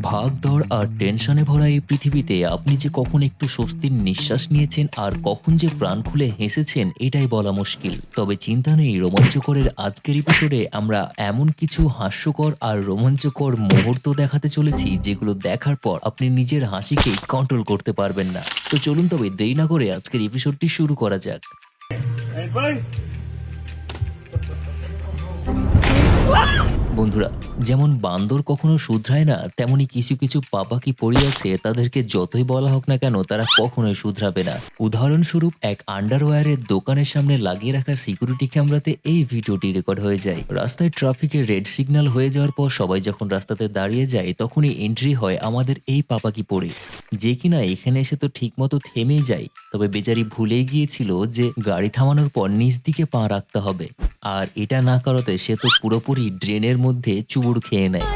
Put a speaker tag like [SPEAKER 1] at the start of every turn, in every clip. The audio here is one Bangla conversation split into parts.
[SPEAKER 1] ভাগদৌড় আর টেনশনে ভরা এই পৃথিবীতে আপনি যে কখন একটু স্বস্তির নিঃশ্বাস নিয়েছেন আর কখন যে প্রাণ খুলে হেসেছেন এটাই বলা মুশকিল। তবে চিন্তা নেই রোমাঞ্চকরের আজকের এপিসোডে আমরা এমন কিছু হাস্যকর আর রোমাঞ্চকর মুহূর্ত দেখাতে চলেছি যেগুলো দেখার পর আপনি নিজের হাসিকে কন্ট্রোল করতে পারবেন না। তো চলুন তবে দেরি না করে আজকের এপিসোডটি শুরু করা যাক। বন্ধুরা, যেমন বান্দর কখনো শুধরায় না, তেমনি কিছু কিছু পাপাকি পড়িয়াছে তাদেরকে যতই বলা হোক না কেন, তারা কখনোই শুধরাবে না। উদাহরণস্বরূপ, এক আন্ডারওয়্যারের দোকানের সামনে লাগিয়ে রাখা সিকিউরিটি ক্যামেরাতে এই ভিডিওটি রেকর্ড হয়ে যায়। রাস্তায় ট্রাফিকের রেড সিগন্যাল হয়ে যাওয়ার পর সবাই যখন রাস্তাতে দাঁড়িয়ে যায়, তখনই এন্ট্রি হয়, আমাদের এই পাপাকি পড়ে? যে কিনা এখানে এসে তো ঠিকমতো থেমেই যায়, তবে বেচারি ভুলেই গিয়েছিল যে গাড়ি থামানোর পর নিচ দিকে পা রাখতে হবে। আর এটা না করাতে সে তো পুরোপুরি ড্রেনের মধ্যে মধ্যে চুবুড় খেয়ে নেয়।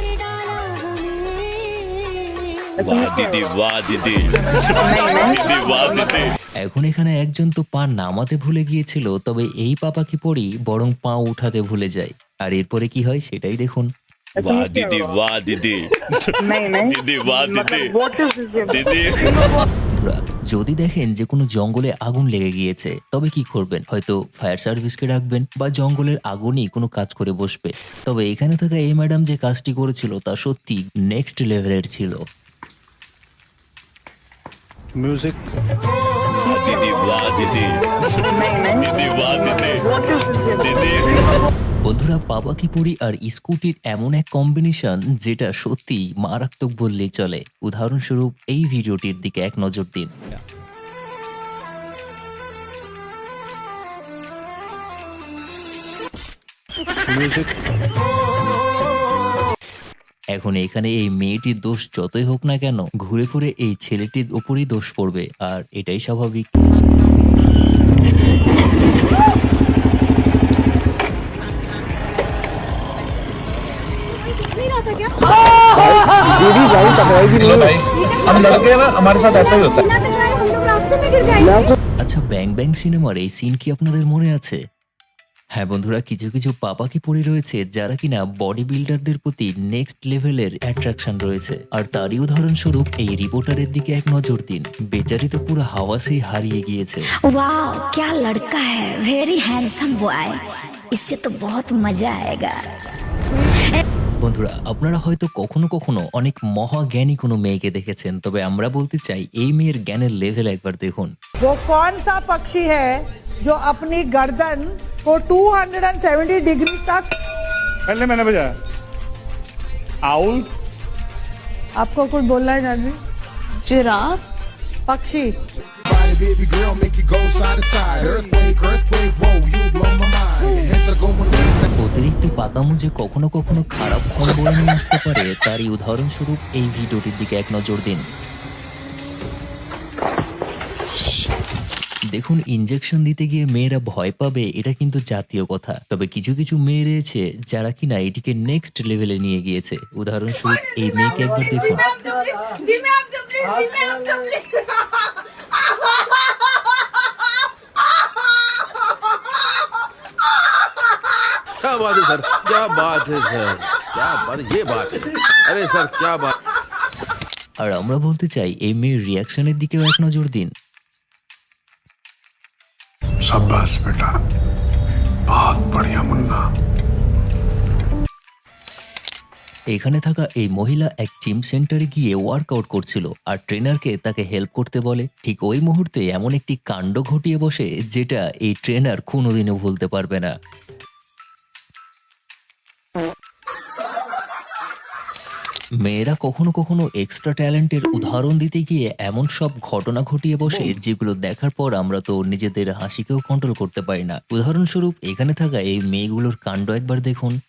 [SPEAKER 1] এখন এখানে একজন তো পা নামাতে ভুলে গিয়েছিল তবে এই পাপাকি পড়ি বরং পা উঠাতে ভুলে যায়। আর এরপরে কি হয় সেটাই দেখুন।
[SPEAKER 2] দিদি দিদি।
[SPEAKER 3] দিদি
[SPEAKER 1] দিদি। যদি দেখেন যে কোনো জঙ্গলে আগুন লেগে গিয়েছে তবে কি করবেন? হয়তো ফায়ার সার্ভিসকে ডাকবেন বা জঙ্গলের আগুনই কোনো কাজ করে বসবে। তবে এখানে থাকা এই ম্যাডাম যে কাজটি করেছিল তা সত্যি নেক্সট লেভেলের ছিল।
[SPEAKER 2] মিউজিক দিদি দিদি দিদি
[SPEAKER 3] দিদি।
[SPEAKER 1] বন্ধুরা পাবাকি পুরি আর স্কুটির এমন এক কম্বিনেশন যেটা সত্যি মারাত্মক বললেই চলে? উদাহরণস্বরূপ এই ভিডিওটির দিকে এক নজর দিন। এখন এখানে এই মেয়েটির দোষ যতই হোক না কেন ঘুরে ফুরে এই ছেলেটির ওপরই দোষ পড়বে আর এটাই স্বাভাবিক।
[SPEAKER 4] हम लड़के हैं ना हमारे साथ ऐसा ही होता है
[SPEAKER 5] बिना टकराए हम लोग रास्ते में गिर जाएंगे
[SPEAKER 1] আচ্ছা ব্যাং ব্যাং সিনেমার এই সিন কি আপনাদের মনে আছে হ্যাঁ বন্ধুরা কিছু কিছু পাপাকি পড়ে রয়েছে যারা কিনা বডি বিল্ডারদের প্রতি নেক্সট লেভেলের অ্যাট্রাকশন রয়েছে আর তারই উদাহরণস্বরূপ এই রিপোর্টারের দিকে এক নজর দিন বেচারি তো পুরো হাওয়াসেই হারিয়ে গিয়েছে
[SPEAKER 6] वाह क्या लड़का है वेरी हैंडसम बॉय इससे तो बहुत मजा आएगा
[SPEAKER 1] বন্ধুরা আপনারা হয়তো কখনো কখনো অনেক মহাজ্ঞানী কোনো মেয়েকে দেখেছেন তবে আমরা বলতে চাই এই মেয়ের জ্ঞানের লেভেল একবার দেখুন
[SPEAKER 7] वो कौन सा पक्षी है जो अपनी गर्दन को 270 डिग्री तक
[SPEAKER 8] पहले मैंने बजाया आउल
[SPEAKER 7] आपको कुछ बोलना है जानवी जिराफ पक्षी
[SPEAKER 9] Body, baby girl, make you go side to side. Earthquake, earthquake, whoa, you blow my mind. Heads are going
[SPEAKER 1] অতিরিক্ত পাকামো যে কখনো কখনো খারাপ ফল বয়ে নিয়ে আসতে পারে তারই উদাহরণস্বরূপ এই ভিডিওটির দিকে এক নজর দিন দেখুন ইনজেকশন দিতে গিয়ে মেয়েরা ভয় পাবে এটা কিন্তু জাতীয় কথা তবে কিছু কিছু মেয়ে রয়েছে যারা কিনা এটিকে নেক্সট লেভেলে নিয়ে গিয়েছে উদাহরণস্বরূপ এই মেয়েকে একবার দেখুন
[SPEAKER 10] क्या बात है सर क्या बात है सर क्या बात ये बात है अरे सर क्या बात
[SPEAKER 1] আর আমরা বলতে চাই এই মেয়ের রিয়াকশনের দিকেও এক নজর দিন
[SPEAKER 8] शाबाश बेटा बहुत बढ़िया मुन्ना
[SPEAKER 1] এখানে থাকা এই মহিলা এক জিম সেন্টারে গিয়ে ওয়ার্কআউট করছিল আর ট্রেনারকে তাকে হেল্প করতে বলে ঠিক ওই মুহূর্তে এমন একটি কাণ্ড ঘটিয়ে বসে যেটা এই ট্রেনার কোনোদিনও ভুলতে পারবে না মেয়েরা কখনো কখনো এক্সট্রা ট্যালেন্টের উদাহরণ দিতে গিয়ে এমন সব ঘটনা ঘটিয়ে বসে যেগুলো দেখার পর আমরা তো নিজেদের হাসিকেও কন্ট্রোল করতে পারি না। উদাহরণস্বরূপ এখানে থাকা এই মেয়েগুলোর কাণ্ড একবার দেখুন।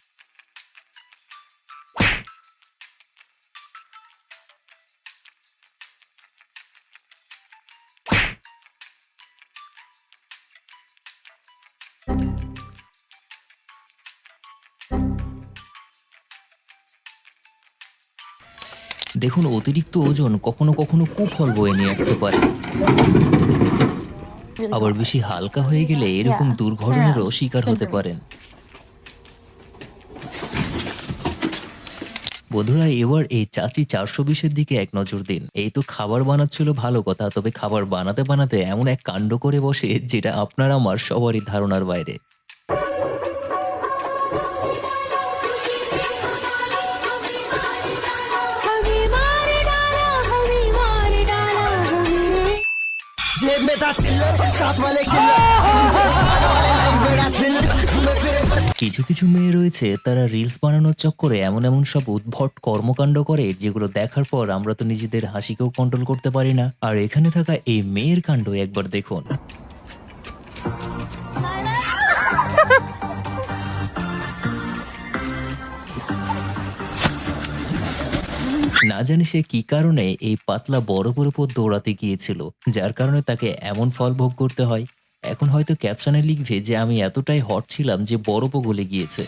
[SPEAKER 1] দেখুন, অতিরিক্ত ওজন কখনো কখনো কুফল বয়ে নিয়ে আসতে পারে। আবার বেশি হালকা হয়ে গেলে এরকম দুর্ঘটনারও শিকার হতে পারেন। বধুরা এবার এই চাচি চারশো বিশের দিকে এক নজর দিন। এই তো খাবার বানাচ্ছিল ভালো কথা, তবে খাবার বানাতে বানাতে এমন এক কাণ্ড করে বসে, যেটা আপনার আমার সবারই ধারণার বাইরে। কিছু কিছু মেয়ে রয়েছে, তারা রিলস বানানোর চক্করে এমন এমন সব উদ্ভট কর্মকাণ্ড করে, যেগুলো দেখার পর আমরা তো নিজেদের হাসিকেও কন্ট্রোল করতে পারি না। আর এখানে থাকা এই মেয়ের কাণ্ড একবার দেখুন। না জানি সে কি কারণে এই পাতলা বরফের উপর দৌড়াতে গিয়েছিল, যার কারণে তাকে এমন ফল ভোগ করতে হয়। এখন হয়তো ক্যাপশনে লিখবে যে আমি এতটাই হট ছিলাম যে বরফও গলে গিয়েছে।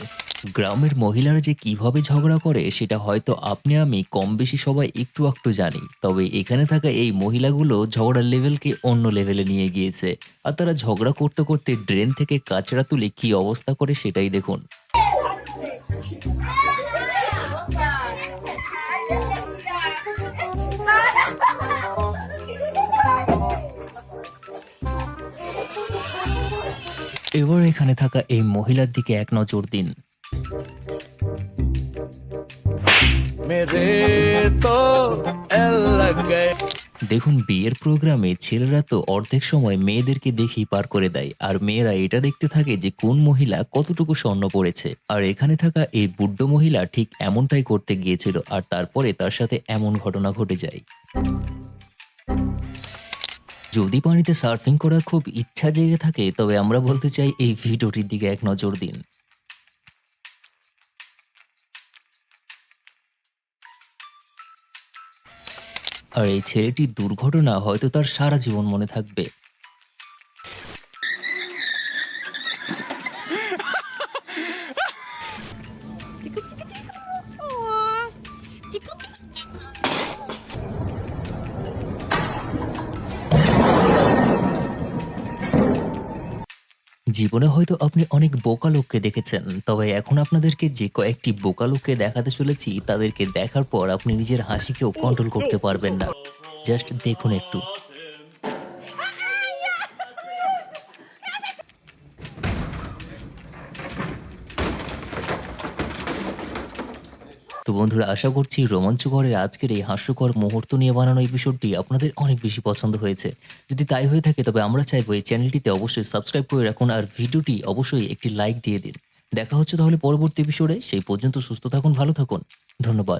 [SPEAKER 1] গ্রামের মহিলারা যে কীভাবে ঝগড়া করে, সেটা হয়তো আপনি আমি কম বেশি সবাই একটু একটু জানি। তবে এখানে থাকা এই মহিলাগুলো ঝগড়ার লেভেলকে অন্য লেভেলে নিয়ে গিয়েছে। আর তারা ঝগড়া করতে করতে ড্রেন থেকে কাচড়া তুলে কি অবস্থা করে সেটাই দেখুন। এবার এখানে থাকা এই মহিলার দিকে এক নজর দিন। দেখুন বিয়ের প্রোগ্রামে ছেলেরা তো অর্ধেক সময় মেয়েদেরকে দেখেই পার করে দেয় আর মেয়েরা এটা দেখতে থাকে যে কোন মহিলা কতটুকু স্বর্ণ পড়েছে। আর এখানে থাকা এই বুদ্ধ মহিলা ঠিক এমনটাই করতে গিয়েছিল আর তারপরে তার সাথে এমন ঘটনা ঘটে যায়। যদি পানিতে সার্ফিং করার খুব ইচ্ছা জেগে থাকে, তবে আমরা বলতে চাই এই ভিডিওটির দিকে এক নজর দিন। আর এই ছেলেটির দুর্ঘটনা হয়তো তার সারা জীবন মনে থাকবে। জীবনে হয়তো আপনি অনেক বোকা লোককে দেখেছেন, তবে এখন আপনাদেরকে যে কয়েকটি বোকা লোককে দেখাতে চলেছি, তাদেরকে দেখার পর আপনি নিজের হাসিকেও কন্ট্রোল করতে পারবেন না। জাস্ট দেখুন একটু তো বন্ধুরা, আশা করছি রোমাঞ্চকরের আজকের এই হাস্যকর মুহূর্ত নিয়ে বানানো এপিসোডটি আপনাদের অনেক বেশি পছন্দ হয়েছে। যদি তাই হয়ে থাকে, তবে আমরা চাইব এই চ্যানেলটিতে অবশ্যই সাবস্ক্রাইব করে রাখুন আর ভিডিওটি অবশ্যই একটি লাইক দিয়ে দিন। দেখা হচ্ছে তাহলে পরবর্তী এপিসোডে সেই পর্যন্ত সুস্থ থাকুন, ভালো থাকুন। ধন্যবাদ।